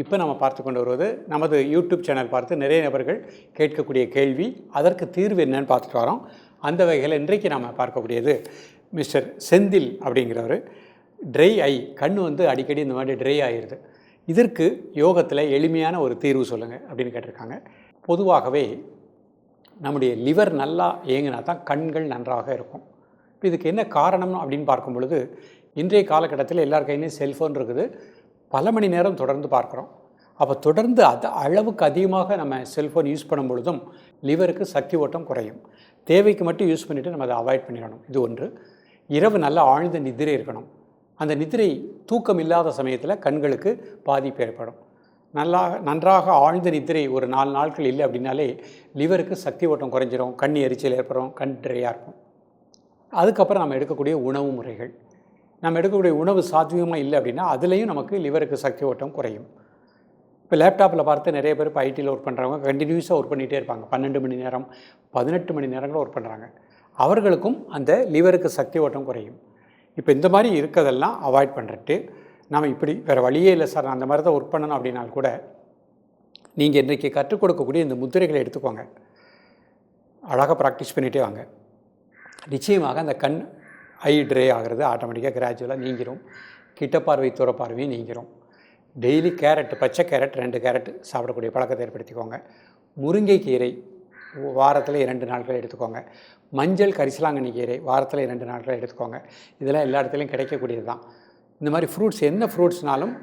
இப்போ நம்ம பார்த்து கொண்டு வருவது நமது யூடியூப் சேனல் பார்த்து நிறைய நபர்கள் கேட்கக்கூடிய கேள்வி அதற்கு தீர்வு என்னன்னு பார்த்துட்டு வரோம். அந்த வகையில் இன்றைக்கு நாம் பார்க்கக்கூடியது மிஸ்டர் செந்தில் அப்படிங்கிறவர். ட்ரை ஐ கண் வந்து அடிக்கடி இந்த மாதிரி ட்ரை ஆகிடுது இதற்கு யோகத்தில் எளிமையான ஒரு தீர்வு சொல்லுங்கள் அப்படின்னு கேட்டிருக்காங்க. பொதுவாகவே நம்முடைய லிவர் நல்லா இயங்கினா தான் கண்கள் நன்றாக இருக்கும். இப்போ இதுக்கு என்ன காரணம் அப்படின்னு பார்க்கும் பொழுது இன்றைய காலகட்டத்தில் எல்லார் கையிலையும் செல்ஃபோன் இருக்குது. பல மணி நேரம் தொடர்ந்து பார்க்குறோம். அப்போ தொடர்ந்து அது அளவுக்கு அதிகமாக நம்ம செல்ஃபோன் யூஸ் பண்ணும் பொழுதும் லிவருக்கு சக்தி ஓட்டம் குறையும். தேவைக்கு மட்டும் யூஸ் பண்ணிவிட்டு நம்ம அதை அவாய்ட் பண்ணிடணும். இது ஒன்று. இரவு நல்ல ஆழ்ந்த நிதிரை இருக்கணும். அந்த நிதிரை தூக்கம் இல்லாத சமயத்தில் கண்களுக்கு பாதிப்பு ஏற்படும். நல்லா நன்றாக ஆழ்ந்த நிதிரை ஒரு நாலு நாட்கள் இல்லை அப்படின்னாலே லிவருக்கு சக்தி ஓட்டம் குறைஞ்சிரும். கண் எரிச்சல் ஏற்படும். கண் ட்ரையாக இருக்கும். அதுக்கப்புறம் நம்ம எடுக்கக்கூடிய உணவு முறைகள். நம்ம எடுக்கக்கூடிய உணவு சாத்தியமாக இல்லை அப்படின்னா அதுலேயும் நமக்கு லிவருக்கு சக்தி ஓட்டம் குறையும். இப்போ லேப்டாப்பில் பார்த்து நிறைய பேர் இப்போ ஐடியில் ஒர்க் பண்ணுறவங்க கண்டினியூஸாக ஒர்க் பண்ணிகிட்டே இருப்பாங்க. பன்னெண்டு மணி நேரம் பதினெட்டு மணி நேரங்களும் ஒர்க் பண்ணுறாங்க அவர்களுக்கும் அந்த லிவருக்கு சக்தி ஓட்டம் குறையும். இப்போ இந்த மாதிரி இருக்கிறதெல்லாம் அவாய்ட் பண்ணுறட்டு நம்ம இப்படி வேறு வழியே இல்லை சார். நான் அந்த மாதிரி தான் ஒர்க் பண்ணணும் அப்படின்னால் கூட நீங்கள் இன்றைக்கி கற்றுக் கொடுக்கக்கூடிய இந்த முத்திரைகளை எடுத்துக்கோங்க. அழகாக ப்ராக்டிஸ் பண்ணிகிட்டே வாங்க. நிச்சயமாக அந்த கண் ஐ ட்ரே ஆகிறது ஆட்டோமேட்டிக்காக கிராஜுவலாக நீங்கிரும். கிட்ட பார்வை தூர பார்வையும் நீங்கிரும். டெய்லி கேரட் பச்சை கேரட் ரெண்டு கேரட் சாப்பிடக்கூடிய பழக்கத்தை ஏற்படுத்திக்கோங்க. முருங்கைக்கீரை வாரத்தில் இரண்டு நாட்கள் எடுத்துக்கோங்க. மஞ்சள் கரிசலாங்கண்ணி கீரை வாரத்தில் இரண்டு நாட்கள் எடுத்துக்கோங்க. இதெல்லாம் எல்லா இடத்துலையும் கிடைக்கக்கூடியது தான். இந்த மாதிரி ஃப்ரூட்ஸ் என்ன ஃப்ரூட்ஸ்னாலும்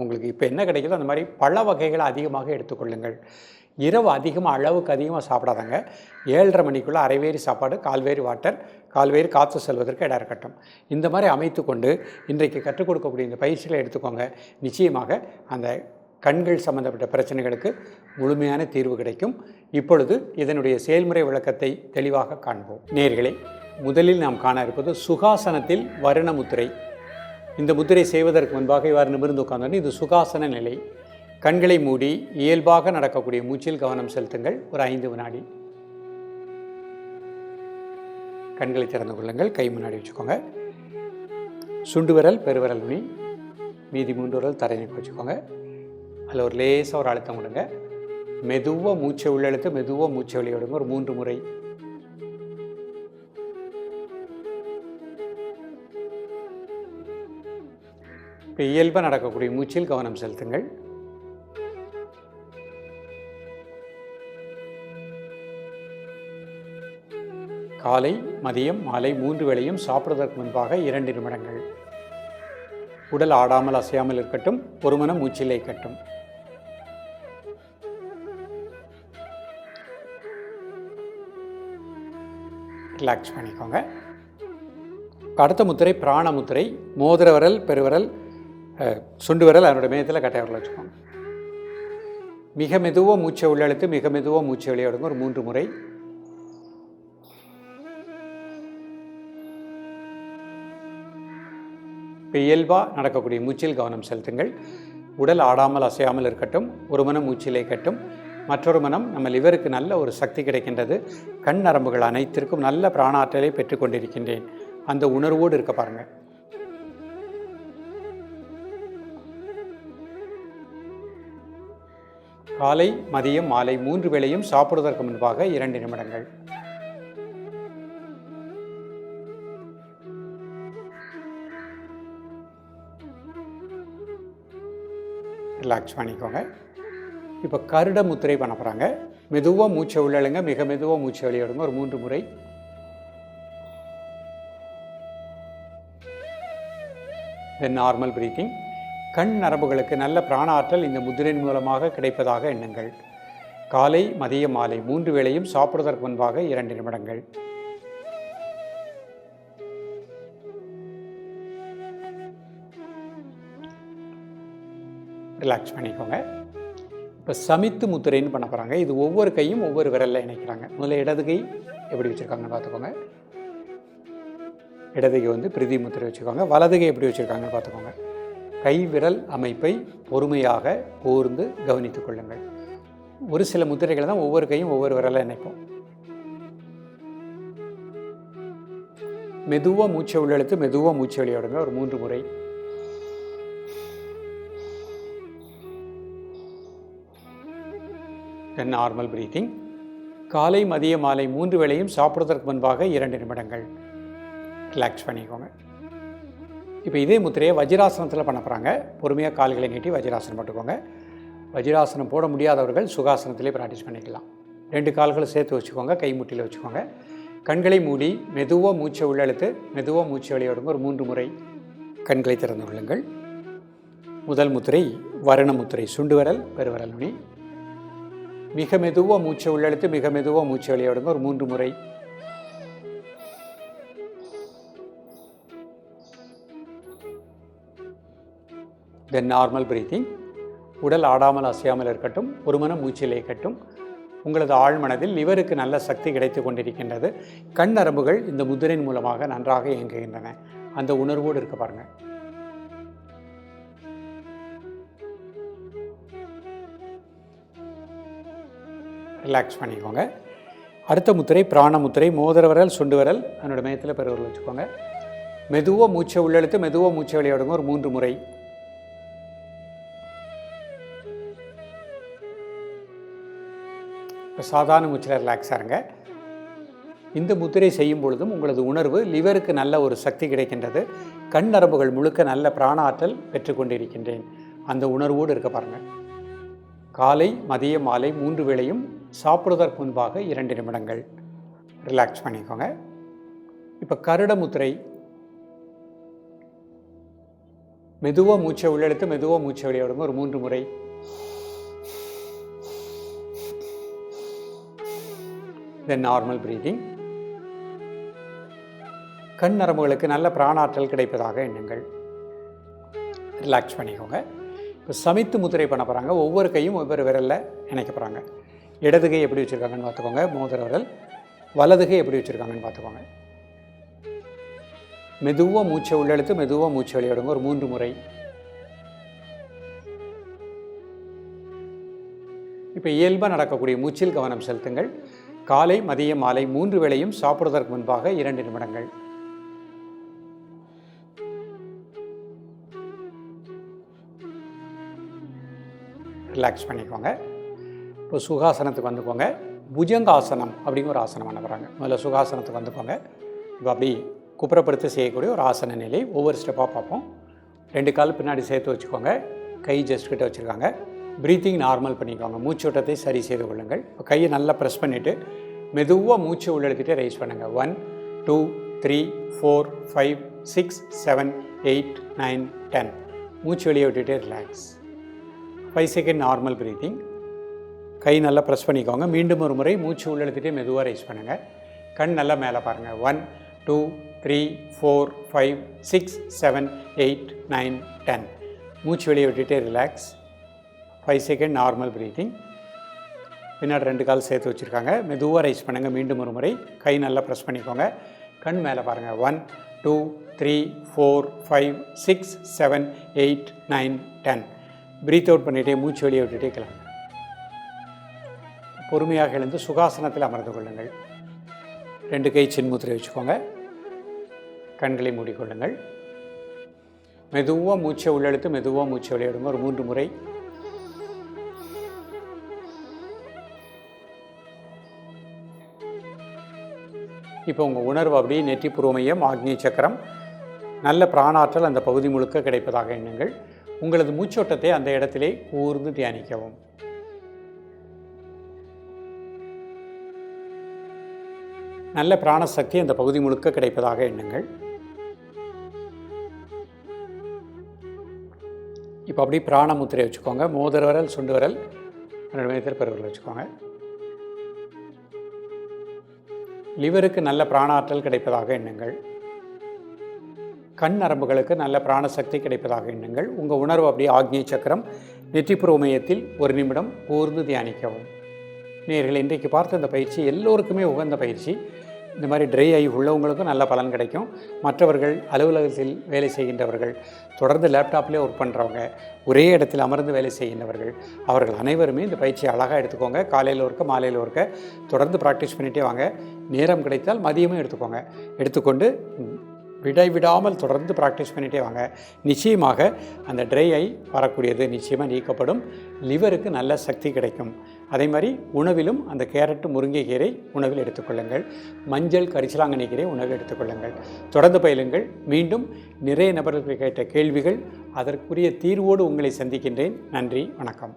உங்களுக்கு இப்போ என்ன கிடைக்குதோ அந்த மாதிரி பழ வகைகளை அதிகமாக எடுத்துக்கொள்ளுங்கள். இரவு அதிகமாக அளவுக்கு அதிகமாக சாப்பிடாதாங்க. ஏழரை மணிக்குள்ளே அரைவேரி சாப்பாடு கால்வேரி வாட்டர் கால்வேரி காற்று செல்வதற்கு இடம் இருக்கட்டும். இந்த மாதிரி அமைத்து கொண்டு இன்றைக்கு கற்றுக் கொடுக்கக்கூடிய இந்த பயிற்சிகளை எடுத்துக்கோங்க. நிச்சயமாக அந்த கண்கள் சம்பந்தப்பட்ட பிரச்சனைகளுக்கு முழுமையான தீர்வு கிடைக்கும். இப்பொழுது இதனுடைய செயல்முறை விளக்கத்தை தெளிவாக காண்போம். நேர்களே முதலில் நாம் காண இருப்பது சுகாசனத்தில் வருண முத்திரை. இந்த முத்திரை செய்வதற்கு முன்பாக இவ்வாறு நிமிர்ந்து உட்கார்ந்தோன்னு இது சுகாசன நிலை. கண்களை மூடி இயல்பாக நடக்கக்கூடிய மூச்சில் கவனம் செலுத்துங்கள். ஒரு ஐந்து வினாடி. கண்களை திறந்து கொள்ளுங்கள். கை முன்னாடி வச்சுக்கோங்க. சுண்டு விரல் பெருவிரல் நுனி. மீதி மூன்று விரல் தரையை வச்சுக்கோங்க. அதில் ஒரு லேசாக ஒரு அழுத்தம் விடுங்க மெதுவாக மூச்சை உள்ளெழுத்து மெதுவாக மூச்சை வெளியே விடுங்க. ஒரு மூன்று முறை. இப்போ இயல்பாக நடக்கக்கூடிய மூச்சில் கவனம் செலுத்துங்கள். காலை மதியம் மாலை மூன்று வேளையும் சாப்பிடுவதற்கு முன்பாக இரண்டு நிமிடங்கள். உடல் ஆடாமல் அசையாமல் இருக்கட்டும் ஒரு மனம் மூச்சிலை கட்டும் ரிலாக்ஸ் பண்ணிக்கோங்க. அடுத்த முத்திரை பிராண முத்திரை மோதிர விரல் பெருவிரல் சுண்டு விரல் அதனோட மேதத்தில் கட்டை விரல் வச்சுக்கோங்க. மிக மெதுவாக மூச்சை உள்ளெழுத்து மிக மெதுவாக மூச்சை வெளியே ஒரு மூன்று முறை. இப்போ இயல்பாக நடக்கக்கூடிய மூச்சில் கவனம் செலுத்துங்கள். உடல் ஆடாமல் அசையாமல் இருக்கட்டும் ஒரு மனம் மூச்சிலே கட்டும். மற்றொரு மனம் நம்ம லிவருக்கு நல்ல ஒரு சக்தி கிடைக்கின்றது. கண் நரம்புகள் அனைத்திற்கும் நல்ல பிராணாற்றலை பெற்றுக்கொண்டிருக்கின்றேன் அந்த உணர்வோடு இருக்க பாருங்கள் காலை மதியம் மாலை மூன்று வேளையும் சாப்பிடுவதற்கு முன்பாக இரண்டு நிமிடங்கள். ரிலாக்ஸ் பண்ணிக்கோங்க. இப்போ கருட முத்திரை பண்ண போகிறாங்க மெதுவாக மூச்சை உள்ளழுங்க மிக மெதுவாக மூச்சை வெளியிடுங்க ஒரு மூன்று முறை. தென் நார்மல் பிரீத்திங் கண் நரம்புகளுக்கு நல்ல பிராண ஆற்றல் இந்த முதிரின் மூலமாக கிடைப்பதாக எண்ணுங்கள். காலை மதிய மாலை மூன்று வேளையும் சாப்பிடுவதற்கு முன்பாக இரண்டு நிமிடங்கள். ரிலாக்ஸ் பண்ணிக்கோங்க. இப்போ சமித்து முத்திரைன்னு பண்ண போகிறாங்க இது ஒவ்வொரு கையும் ஒவ்வொரு விரலில் இணைக்கிறாங்க. முதல்ல இடது கை எப்படி வச்சுருக்காங்கன்னு பார்த்துக்கோங்க. இடது கை வந்து பிரதி முத்திரை வச்சுருக்காங்க. வலது கை எப்படி வச்சுருக்காங்கன்னு பார்த்துக்கோங்க. கை விரல் அமைப்பை பொறுமையாக கூர்ந்து கவனித்துக் கொள்ளுங்கள். ஒரு சில முத்திரைகளை தான் ஒவ்வொரு கையும் ஒவ்வொரு விரலை இணைப்போம். மெதுவாக மூச்சை உள்ளெழுத்து மெதுவாக மூச்சை வெளியோடுங்க. ஒரு மூன்று முறை. தென் நார்மல் பிரீத்திங் காலை மதிய மாலை மூன்று வேளையும் சாப்பிடுவதற்கு முன்பாக இரண்டு நிமிடங்கள். ரிலாக்ஸ் பண்ணிக்கோங்க. இப்போ இதே முத்திரையை வஜ்ராசனத்தில் பண்ண போகிறாங்க பொறுமையாக கால்களை நீட்டி வஜ்ராசனம் போட்டுக்கோங்க. வஜ்ராசனம் போட முடியாதவர்கள் சுகாசனத்திலே ப்ராக்டிஸ் பண்ணிக்கலாம். ரெண்டு கால்களை சேர்த்து வச்சுக்கோங்க கை முட்டியில் வச்சுக்கோங்க. கண்களை மூடி மெதுவாக மூச்சை உள்ளெழுத்து மெதுவாக மூச்சை வெளியிடுங்க ஒரு மூன்று முறை கண்களை திறந்து கொள்ளுங்கள். முதல் முத்திரை வருண முத்திரை சுண்டு விரல் பெருவரல் நுனி. மிக மெதுவாக மூச்சை உள்ளெழுத்து மிக மெதுவாக மூச்சை விளையாடுங்க ஒரு மூன்று முறை. தென் நார்மல் பிரீத்திங் உடல் ஆடாமல் அசையாமல் இருக்கட்டும் ஒரு மனம் மூச்சிலே இருக்கட்டும் உங்களது ஆழ்மனதில் லிவருக்கு நல்ல சக்தி கிடைத்து கொண்டிருக்கின்றது. கண் நரம்புகள் இந்த முதிரின் மூலமாக நன்றாக இயங்குகின்றன. அந்த உணர்வோடு இருக்க பாருங்கள் ரிலாக்ஸ் பண்ணிக்கோங்க. அடுத்த முத்திரை பிராண முத்திரை மோதிர விரல் சுண்டு விரல் அதனோட மையத்தில் பெருவரல் வச்சுக்கோங்க. மெதுவாக மூச்சை உள்ளெழுத்து மெதுவாக மூச்சை விளையாடுங்க ஒரு மூன்று முறை. இப்போ சாதாரண மூச்சில் ரிலாக்ஸாக இருங்க. இந்த முத்திரை செய்யும் பொழுதும் உங்களது உணர்வு லிவருக்கு நல்ல ஒரு சக்தி கிடைக்கின்றது. கண் நரம்புகள் முழுக்க நல்ல பிராண ஆற்றல் பெற்றுக்கொண்டிருக்கின்றேன். அந்த உணர்வோடு இருக்க பாருங்கள் காலை மதிய மாலை மூன்று வேளையும் சாப்பிடுவதற்கு முன்பாக இரண்டு நிமிடங்கள். ரிலாக்ஸ் பண்ணிக்கோங்க. இப்போ கருட முத்திரை. மெதுவாக மூச்சை உள்ளெடுத்து மெதுவாக மூச்சை வெளியிடுங்க ஒரு மூன்று முறை. தென் நார்மல் ப்ரீதிங் கண் நரம்புகளுக்கு நல்ல பிராணாற்றல் கிடைப்பதாக எண்ணுங்கள். ரிலாக்ஸ் பண்ணிக்கோங்க. இப்போ சமித்து முத்திரை பண்ண போகிறாங்க ஒவ்வொரு கையும் ஒவ்வொரு விரலில் இணைக்க போகிறாங்க இடது கை எப்படி வச்சுருக்காங்கன்னு பார்த்துக்கோங்க. மோதிர விரல். வலது கை எப்படி வச்சுருக்காங்கன்னு பார்த்துக்கோங்க. மெதுவாக மூச்சை உள்ளெழுத்து மெதுவாக மூச்சை வெளியிடுங்க. ஒரு மூன்று முறை. இப்போ இயல்பாக நடக்கக்கூடிய மூச்சில் கவனம் செலுத்துங்கள். காலை மதியம் மாலை மூன்று வேளையும் சாப்பிடுவதற்கு முன்பாக இரண்டு நிமிடங்கள். ரிலாக்ஸ் பண்ணிக்கோங்க. இப்போ சுகாசனத்துக்கு வந்துக்கோங்க. புஜங்காசனம் அப்படிங்கிற ஒரு ஆசனம் பண்ண போகிறாங்க முதல்ல சுகாசனத்துக்கு வந்துக்கோங்க. இப்போ அப்படி குப்புறப்படுத்தி செய்யக்கூடிய ஒரு ஆசன நிலை. ஒவ்வொரு ஸ்டெப்பாக பார்ப்போம். ரெண்டு கால் பின்னாடி சேர்த்து வச்சுக்கோங்க. கை ஜஸ்ட் கிட்ட வச்சுருக்காங்க. ப்ரீத்திங் நார்மல் பண்ணிக்கோங்க. மூச்சோட்டத்தை சரி செய்து கொள்ளுங்கள். இப்போ கையை நல்லா ப்ரெஸ் பண்ணிவிட்டு மெதுவாக மூச்சு உள்ளெடுத்துட்டு ரைஸ் பண்ணுங்கள் one two three four five six seven eight nine ten மூச்சு வெளியே விட்டுட்டு relax five second normal breathing கை நல்லா ப்ரெஸ் பண்ணிக்கோங்க. மீண்டும் ஒரு முறை மூச்சு உள்ளெடுத்துட்டு மெதுவாக ரைஸ் பண்ணுங்கள் கண் நல்லா மேலே பாருங்கள் one two three four five six seven eight nine ten மூச்சு வெளியே விட்டுட்டு relax five second normal breathing பின்னாடி ரெண்டு கால் சேர்த்து வச்சுருக்காங்க. மெதுவாக ரைஸ் பண்ணுங்கள் மீண்டும் ஒரு முறை கை நல்லா ப்ரெஸ் பண்ணிக்கோங்க. கண் மேலே பாருங்கள் one two three four five six seven eight nine ten breath out பண்ணிகிட்டே மூச்சு வெளியே விட்டுட்டே கிளம்புங்க பொறுமையாக எழுந்து சுகாசனத்தில் அமர்ந்து கொள்ளுங்கள். ரெண்டு கை சின்முத்திரை வச்சுக்கோங்க. கண்களை மூடிக்கொள்ளுங்கள். மெதுவாக மூச்சை உள்ளெழுத்து மெதுவாக மூச்சை வெளியிடுங்க. ஒரு மூன்று முறை. இப்போ உங்கள் உணர்வு அப்படியே நெற்றி புருவமையம் ஆக்னி சக்கரம். நல்ல பிராணாற்றல் அந்த பகுதி முழுக்க கிடைப்பதாக எண்ணுங்கள். உங்களது மூச்சோட்டத்தை அந்த இடத்திலே கூர்ந்து தியானிக்கவும். நல்ல பிராணசக்தி அந்த பகுதி முழுக்க கிடைப்பதாக எண்ணுங்கள். இப்போ அப்படியே பிராண முத்திரை வச்சுக்கோங்க. மோதிர வரல் சுண்டு வரல் ரெண்டு மேத்திர வச்சுக்கோங்க. லிவருக்கு நல்ல பிராணாற்றல் கிடைப்பதாக எண்ணுங்கள். கண் நரம்புகளுக்கு நல்ல பிராணசக்தி கிடைப்பதாக எண்ணுங்கள். உங்கள் உணர்வு அப்படியே ஆக்னிய சக்கரம் நெற்றிப்புற மையத்தில் ஒரு நிமிடம் கூர்ந்து தியானிக்கவும். நேர்கள் இன்றைக்கு பார்த்த இந்த பயிற்சி எல்லோருக்குமே உகந்த பயிற்சி. இந்த மாதிரி ட்ரை ஆகி உள்ளவங்களுக்கும் நல்ல பலன் கிடைக்கும். மற்றவர்கள் அலுவலகத்தில் வேலை செய்கின்றவர்கள் தொடர்ந்து லேப்டாப்லேயே ஒர்க் பண்ணுறவங்க ஒரே இடத்தில் அமர்ந்து வேலை செய்கின்றவர்கள் அவர்கள் அனைவருமே இந்த பயிற்சியை அழகாக எடுத்துக்கோங்க. காலையில் ஒருக்க மாலையில் ஒருக்க தொடர்ந்து ப்ராக்டிஸ் பண்ணிகிட்டே வாங்க. நேரம் கிடைத்தால் மதியமும் எடுத்துக்கோங்க. எடுத்துக்கொண்டு விடைவிடாமல் தொடர்ந்து ப்ராக்டிஸ் பண்ணிகிட்டே வாங்க. நிச்சயமாக அந்த ட்ரை ஐ வரக்கூடியது நிச்சயமாக நீக்கப்படும். லிவருக்கு நல்ல சக்தி கிடைக்கும். அதே மாதிரி உணவிலும் அந்த கேரட்டு முருங்கைக்கீரை உணவில் எடுத்துக்கொள்ளுங்கள் மஞ்சள் கரிசலாங்கண்ணி கீரை உணவில் எடுத்துக்கொள்ளுங்கள் தொடர்ந்து பயிலுங்கள். மீண்டும் நிறைய நபர்கள் கேட்ட கேள்விகள் அதற்குரிய தீர்வோடு உங்களை சந்திக்கின்றேன். நன்றி வணக்கம்.